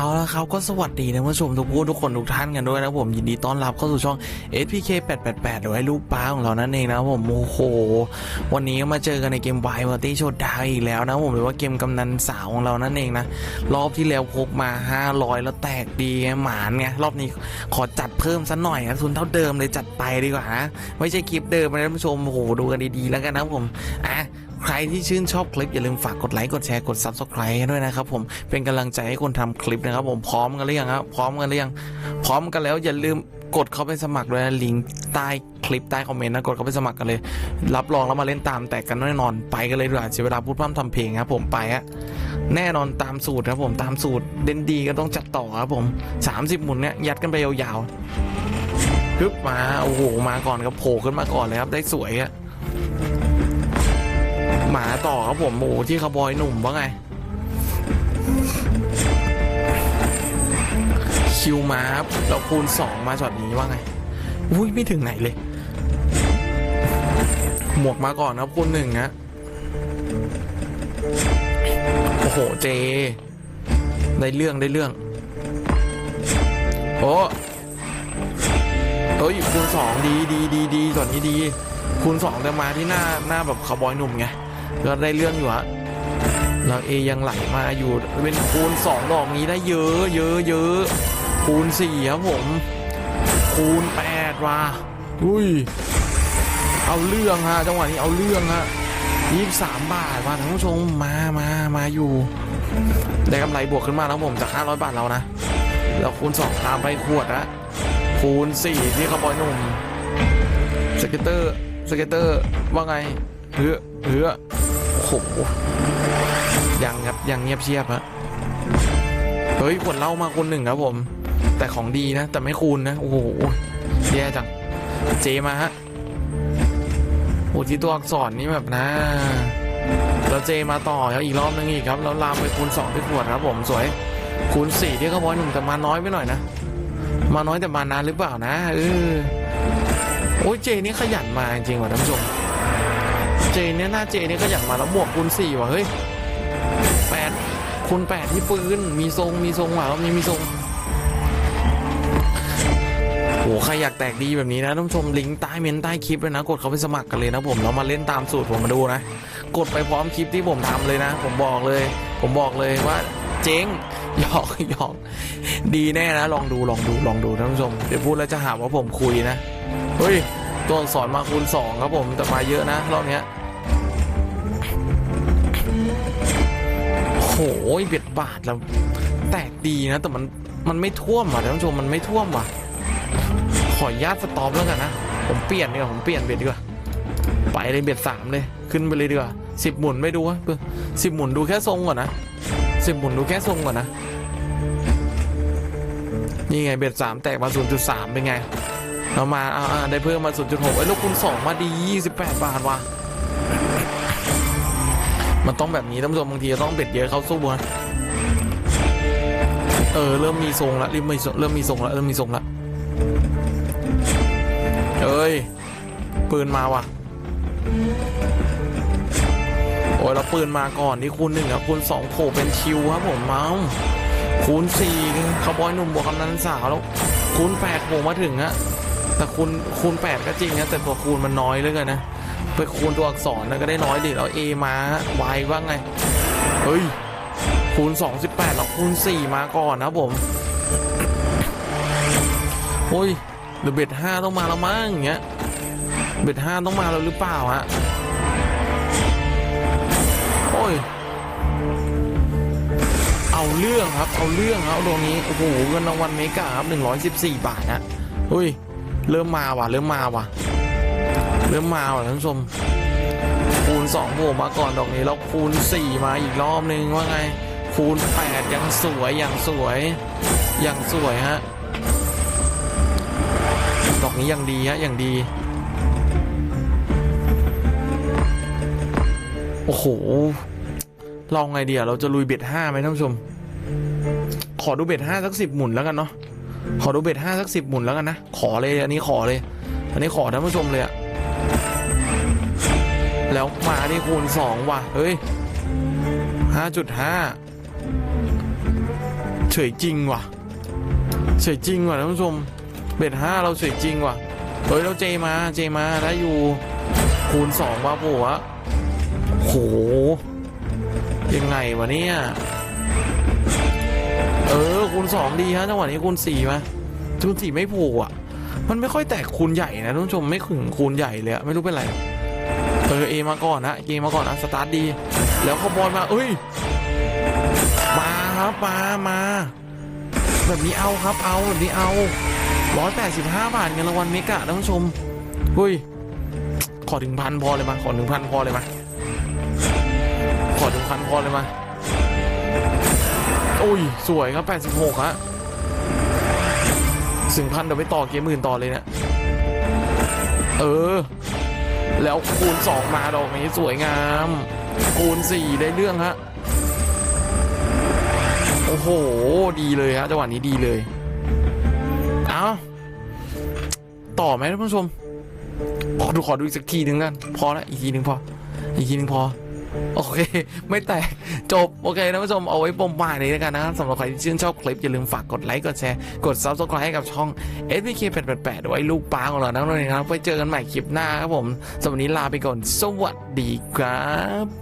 เอาละครับก็สวัสดีนะผู้ชมทุกผู้ทุกคนทุกท่านกันด้วยนะผมยินดีต้อนรับเข้าสู่ช่อง SPK 888หรือไอ้ลูกป้าของเรานั่นเองนะผมโอ้โหวันนี้มาเจอกันในเกม Wild Party Showdown อีกแล้วนะผมหรือว่าเกมกำนันสาวของเรานั่นเองนะรอบที่แล้วพกมา 500 แล้วแตกดีไงหมานไงรอบนี้ขอจัดเพิ่มสัหน่อยนะทุนเท่าเดิมเลยจัดไปดีกว่านะไม่ใช่คลิปเดิมนะผู้ชมโอ้โหดูกันดีๆแล้วกันนะผมอะ รที่ชื่นชอบคลิปอย่าลืมฝากกดไลค์กดแชร์กด subscribe ด้วยนะครับผมเป็นกำลังใจให้คนทำคลิปนะครับผมพร้อมกันหรือยังครับพร้อมกันหรือยังพร้อมกันแล้วอย่าลืมกดเข้าไปสมัครด้วยนะลิงก์ใต้คลิปใต้คอมเมนต์นะกดเข้าไปสมัครกันเลย รับรองแล้วมาเล่นตามแตกกันแน่นอนไปกันเลยดีกว่าเสียเวลาพูดพร่ำทำเพลงครับผมไปฮะแน่นอนตามสูตรครับผมตามสูตรเด่นดีก็ต้องจัดต่อครับผม 30 หมุนเนี่ยยัดกันไปยาวๆฮึบมาโอ้โหมาก่อนครับโผล่ขึ้นมาก่อนเลยครับได้สวยอะ หมาต่อครับผมหมูที่ขบอยหนุ่มว่าไง คิวมาครับแล้วคูณสองมาช็อตนี้ว่าไง อุ้ยไม่ถึงไหนเลย หมวกมาก่อนครับคูณหนึ่งฮะโอ้โหเจ ได้เรื่องได้เรื่องโอ้เฮ้ยคูณสองดีดีดีดีตอนนี้ดี คูณสองแต่มาที่หน้าหน้าแบบคาวบอยหนุ่มไง ก็ได้เรื่องอยู่ฮะแล้วเอยังไหลมาอยู่เป็นคูณสองดอกนี้ได้เยอะ เยอะเยอะคูณสี่ครับผม คูณแปดว่ะอุ้ย เอาเรื่องฮะจังหวะนี้เอาเรื่องฮะยี่สามบาทว่ะท่านผู้ชมมามามาอยู่ ได้กำไรบวกขึ้นมาแล้วผมจากห้าร้อยบาทเรานะแล้วคูณสองตามไปขวดนะคูณสี่ที่คาวบอยหนุ่มสเก็ตเตอร์สเก็ตเตอร์ว่าไงเฮือเฮือ โอ้โหยังครับยังเงียบเชียบฮะเฮ้ยขวดเหล้ามาคนหนึ่งครับผม แต่ของดีนะ แต่ไม่คูณนะ โอ้โหแย่จัง เจมาฮะโอ้ที่ตัวอักษรนี่แบบนะแล้วเจมาต่อแล้วอีกรอบนึงอีกครับ แล้วลามไปคูณสองที่ขวดครับผมสวย คูณสี่ที่เขาบอกหนึ่งแต่มาน้อยไปหน่อยนะ มาน้อยแต่มานานหรือเปล่านะเออโอ้ยเจนี่ขยันมาจริงว่ะท่านผู้ชม เจเนี่ยหน้าเจนี่ขยันมาแล้วบวกคูณสี่ว่ะเฮ้ยแปดคูณแปดที่ปืนมีทรงมีทรงว่ะรอบนี้มีทรงโอ้ใครอยากแตกดีแบบนี้นะท่านผู้ชมลิงก์ใต้เมนใต้คลิปเลยนะ กดเข้าไปสมัครกันเลยนะผมแล้วมาเล่นตามสูตรผมมาดูนะ กดไปพร้อมคลิปที่ผมทำเลยนะ ผมบอกเลย ผมบอกเลยว่าเจ๊งหยอกหยอกดีแน่นะ ลองดูลองดูลองดูท่านผู้ชมเดี๋ยวพูดแล้วจะหาว่าผมคุยนะ เฮ้ย ตัวอักษรมาคูณสองครับผมแต่มาเยอะนะ รอบเนี้ย โหยเบ็ดบาทแล้วแตกดีนะ แต่มันมันไม่ท่วมอะท่านผู้ชมมันไม่ท่วมว่ะ ขออนุญาตสต็อปแล้วกันนะ ผมเปลี่ยนดีกว่าผมเปลี่ยนเบ็ดดีกว่าไปเลยเบ็ดสามเลยขึ้นไปเลยดีกว่าสิบหมุนไม่ดูวะสิบหมุนดูแค่ทรงก่อนนะสิบหมุนดูแค่ทรงก่อนนะนี่ไงเบ็ดสามแตกมาศูนย์จุดสามเป็นไงเรามาอ่าได้เพิ่มมา0.6ไอ้ลูกคูณ2มาดี28บาทว่ะ มันต้องแบบนี้ท่านผู้ชมบางทีต้องเบ็ดเยอะเข้าสู้นะเออเริ่มมีทรงละเริ่มมีทรงเริ่มมีทรงละเริ่มมีทรงละเอ้ยปืนมาว่ะโอ้ยเราปืนมาก่อนที่คูณหนึ่งอะคูณสองโผล่เป็นคิวครับผมเมาคูณสี่คาบอยหนุ่มบวกกำนันสาวแล้วคูณแปดโผล่มาถึงอะแต่คูณคูณแปดก็จริงนะแต่ตัวคูณมันน้อยเหลยกันนะ ไปคูณตัวอักษรนะก็ได้น้อยดิแล้วเอมาวว่าไง เฮ้ย คูณ 28หรอกคูณ 4 มาก่อนนะผมโอ้ยหรือเบ็ด5ต้องมาแล้วมั้งอย่างเงี้ยเบ็ด5ต้องมาแล้วหรือเปล่าฮะโอ้ย เอาเรื่องครับ เอาเรื่องครับตรงนี้ โอ้โหเงินรางวัลเมกาครับ114 บาทนะเฮ้ย เริ่มมาว่ะ เริ่มมาว่ะ เริ่มมาว่ะท่านผู้ชมคูณ2โผล่มาก่อนดอกนี้แล้วคูณ 4 มาอีกรอบนึงว่าไง คูณ 8 ยังสวยอยังสวยอยังสวยฮะดอกนี้ยังดีฮะยังดี โอ้โหลองไงเดียเราจะลุยเบ็ดห้าไหมท่านผู้ชม ขอดูเบ็ดห้าสักสิบหมุนแล้วกันเนาะขอดูเบ็ดห้าสักสิบหมุนแล้วกันนะขอเลยอันนี้ขอเลย อันนี้ขอท่านผู้ชมเลยอะ แล้วมาที่คูณสองว่ะ เฮ้ยห้าจุดห้าเฉยจริงว่ะ เฉยจริงว่ะท่านผู้ชม เบ็ดห้าเราเฉยจริงว่ะ เฮ้ย เราเจมา เจมาได้อยู่ คูณสองว่าผัวโห ยังไงวะเนี่ย เออ คูณสองดีฮะจังหวะนี้คูณสี่มาคูณสี่ไม่ผูกอะ มันไม่ค่อยแตกคูณใหญ่นะท่านผู้ชมไม่ขึงคูณใหญ่เลยไม่รู้เป็นไรเออเอมาก่อนนะเอมาก่อนนะสตาร์ทดี แล้วขบอลมาเอ้ยมาครับมามาแบบนี้เอาครับเอาแบบนี้เอาร้อยแปดสิบห้าบาทเงินรางวัลเมกะท่านผู้ชมเฮ้ยขอถึงพันพอเลยมาขอถึงพันพอเลยมาขอถึงพันพอเลยมาโอ้ยสวยครับแปดสิบหกฮะ ถึงพันเดี๋ยวไปต่อเกมอื่นต่อเลยเนี่ยเออ แล้วคูณสองมาดอกนี้สวยงาม คูณสี่ได้เรื่องฮะ โอ้โห ดีเลยฮะจังหวะนี้ดีเลย เอาต่อไหมท่านผู้ชม ขอดูขอดูอีกสักทีหนึ่งกัน พอละอีกทีหนึ่งพอ อีกทีหนึ่งพอ โอเค ไม่แตก จบ โอเคท่านผู้ชมเอาไว้ปมบ่านี้แล้วกันนะครับสำหรับใครที่ชื่นชอบคลิป อย่าลืมฝากกดไลค์กดแชร์ กด subscribe ให้กับช่อง s p k 8 8 8ไว้ลูกป้าของเราทั้งนั้นนะครับไว้เจอกันใหม่คลิปหน้าครับผมสำหรับวันนี้ลาไปก่อน สวัสดีครับ